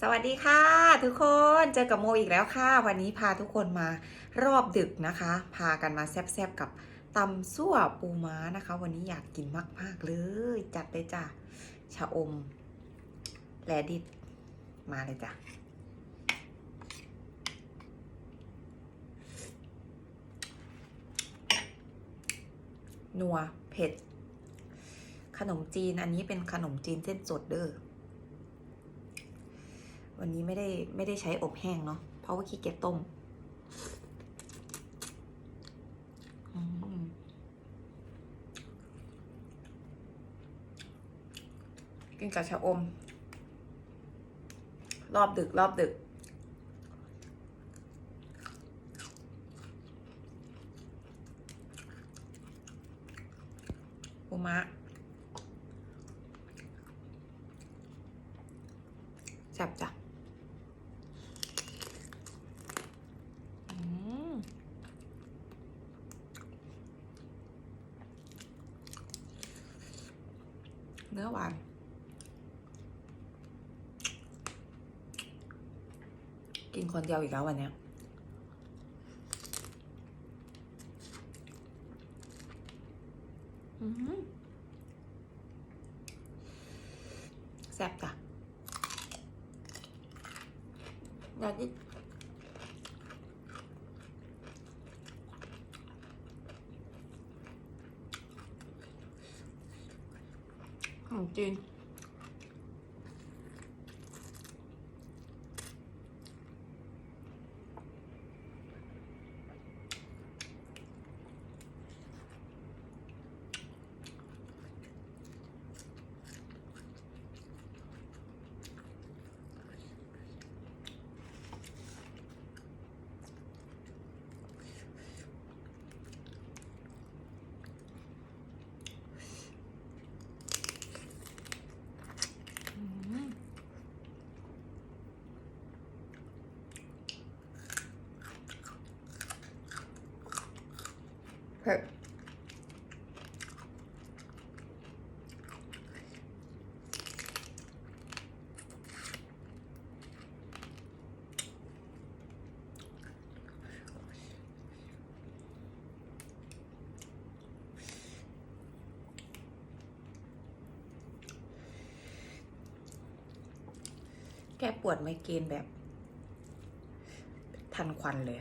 สวัสดีค่ะ ทุกคนเจอกับโมอีกแล้วค่ะ วันนี้พาทุกคนมารอบดึกนะคะ พากันมาแซบๆกับตำซั่วปูม้านะคะ วันนี้อยากกินมากๆเลย จัดเลยจ้ะชะอมแลดิดมาเลยจ้ะนัวเผ็ด ขนมจีนอันนี้เป็นขนมจีนเส้นสดเด้อ วันนี้ไม่ได้ไม่ได้ใช้อบแห้งเนาะเพราะว่าขี้เกียจต้มกินกับชะอม รอบดึก รอบดึก ปูมะแซ่บจ้ะ อืม เนื้อหวาน กินคนเดียวอีกแล้ววันนี้แซ่บจ้ะเดี๋ยวนี้ขน มจีน อืมเผ็ด แก้ปวดไมเกรนแบบ ทันควันเลย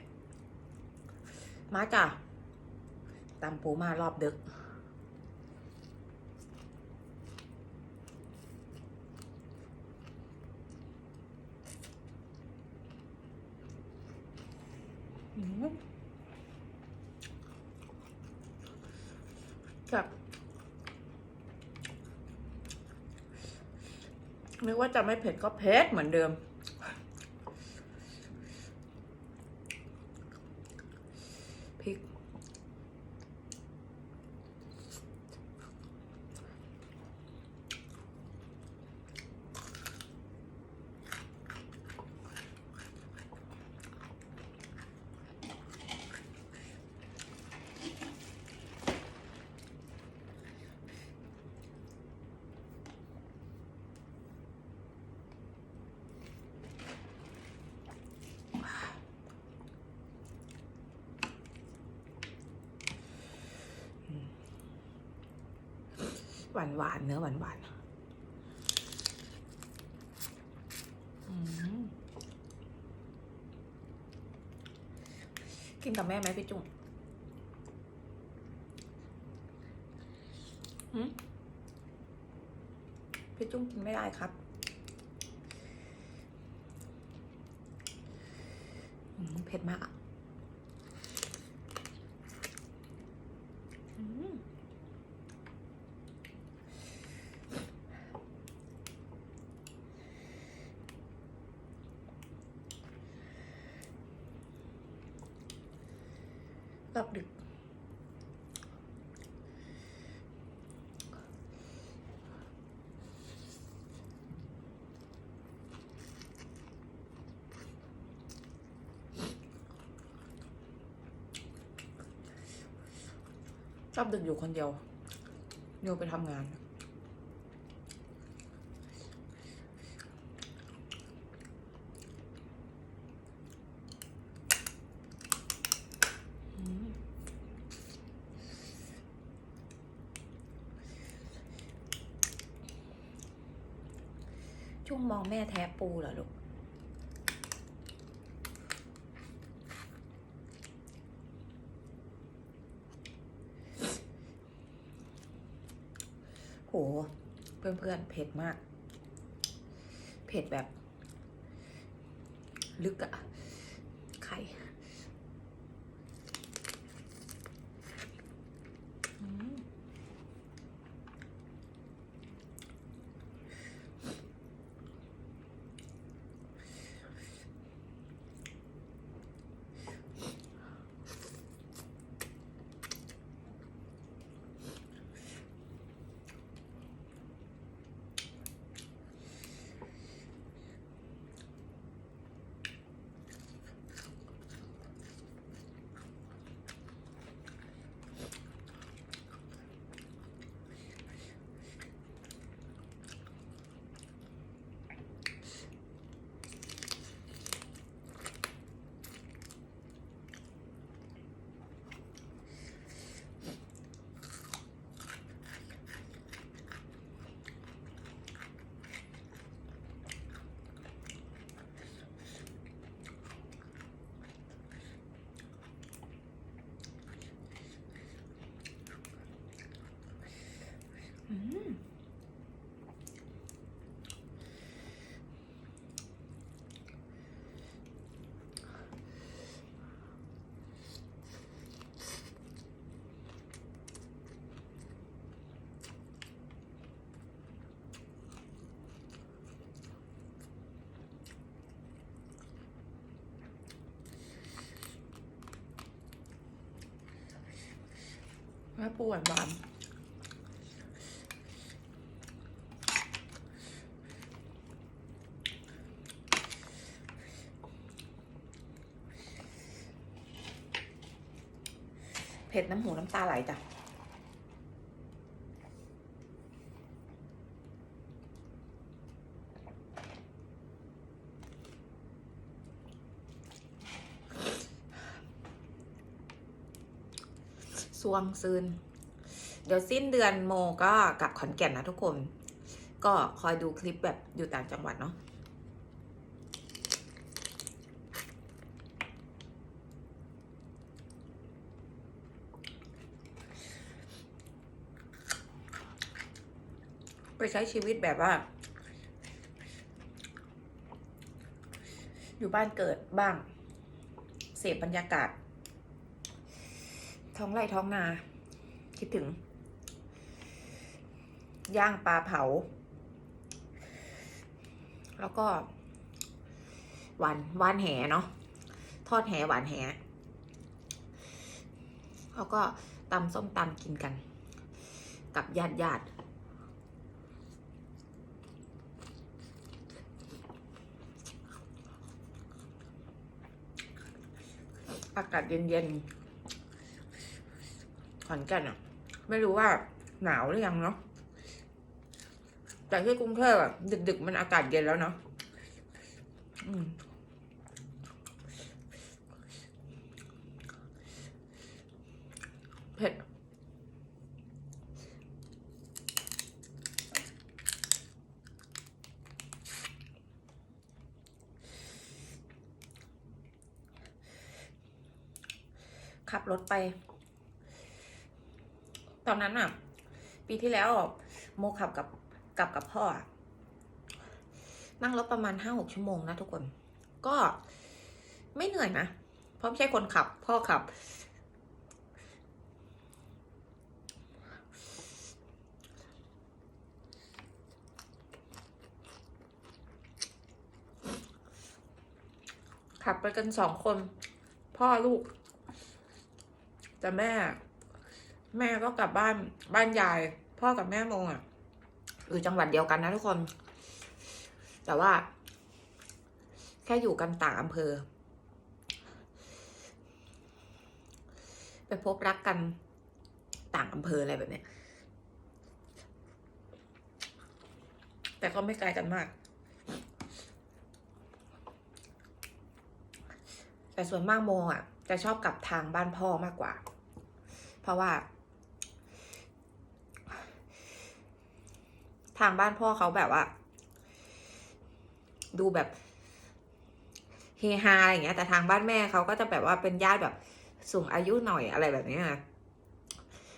มาจ้ะตามปูมารอบดึก อืมแบบ นึกว่าจะไม่เผ็ดก็เผ็ดเหมือนเดิม พริก หวานหวานๆเนื้อหวานหวานๆกินกับแม่ไหมพี่จุ๋มพี่จุ๋มกินไม่ได้ครับเผ็ดมากอะ รอบดึก รอบดึกอยู่คนเดียวโยไปทำงาน จุ้งมองแม่แท้ปูเหรอลูก โห เพื่อนๆ เผ็ดมาก เผ็ดแบบ ลึกอะไข่อืมอืม แม่ปูหวานหวานเผ็ดน้ำหูน้ำตาไหลจ้ะ สวงซืน เดี๋ยวสิ้นเดือนโมก็กลับขอนแก่นนะทุกคน ก็คอยดูคลิปแบบอยู่ต่างจังหวัดเนาะไปใช้ชีวิตแบบว่า อยู่บ้านเกิดบ้าง เสพบรรยากาศ ท้องไร่ท้องนา คิดถึง ย่างปลาเผา แล้วก็หวานหวานแหเนาะทอดแหหวานแหแล้วก็ตำส้มตำกินกัน กับญาติญาติอากาศเย็นๆ ขอนแก่นอะไม่รู้ว่าหนาวหรือยังเนาะแต่ที่กรุงเทพอะดึก ๆ มันอากาศเย็นแล้วเนาะเผ็ดขับรถไป ตอนนั้นอะปีที่แล้วโมขับกับกับกับพ่ออะนั่งรถประมาณห้าหกชั่วโมงนะทุกคน ก็ไม่เหนื่อยนะ เพราะไม่ใช่คนขับ พ่อขับ ขับไปกันสองคน พ่อลูก แต่แม่ แม่ก็กลับบ้านบ้านยาย พ่อกับแม่โมอะอยู่จังหวัดเดียวกันนะทุกคน แต่ว่า แค่อยู่กันต่างอำเภอ ไปพบรักกันต่างอำเภออะไรแบบเนี้ยแต่ก็ไม่ไกลกันมาก แต่ส่วนมากโมอะ จะชอบกลับทางบ้านพ่อมากกว่า เพราะว่าางบ้านพ่อเขาแบบว่า ดูแบบเฮฮาอะไรอย่างเงี้ย แต่ทางบ้านแม่เขาก็จะแบบว่าเป็นญาติแบบสูงอายุหน่อยอะไรแบบนี้นะ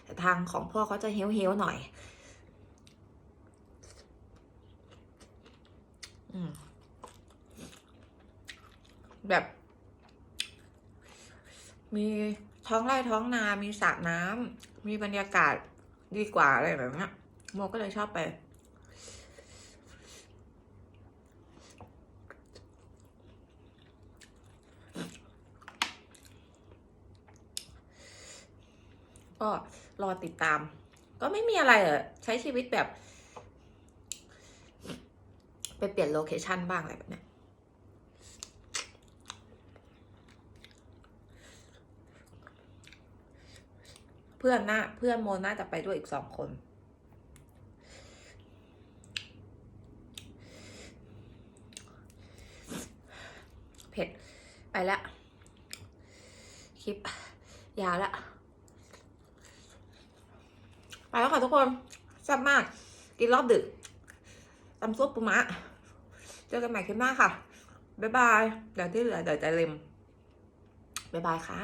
แต่ทางของพ่อเขาจะเฮลเฮลหน่อยอแบบ มีท้องไร่ท้องนา มีสระน้ำ มีบรรยากาศดีกว่าอะไรแบบนี้โมก็เลยชอบไป ก็รอติดตาม ก็ไม่มีอะไรอะใช้ชีวิตแบบ ไปเปลี่ยนโลเคชันบ้างอะไรแบบเนี้ยเพื่อนหน่าเพื่อนโมน่าจะไปด้วยอีกสองคน เผ็ด ไปละ คลิป ยาวละ ไปแล้วค่ะทุกคนแซ่บมาก กินรอบดึกตำซุปปูมะเจอกันใหม่คลิปหน้าค่ะ บ๊ายบาย เดี๋ยวที่เหลือเดี๋ยวจะเล็มบ๊ายบายค่ะ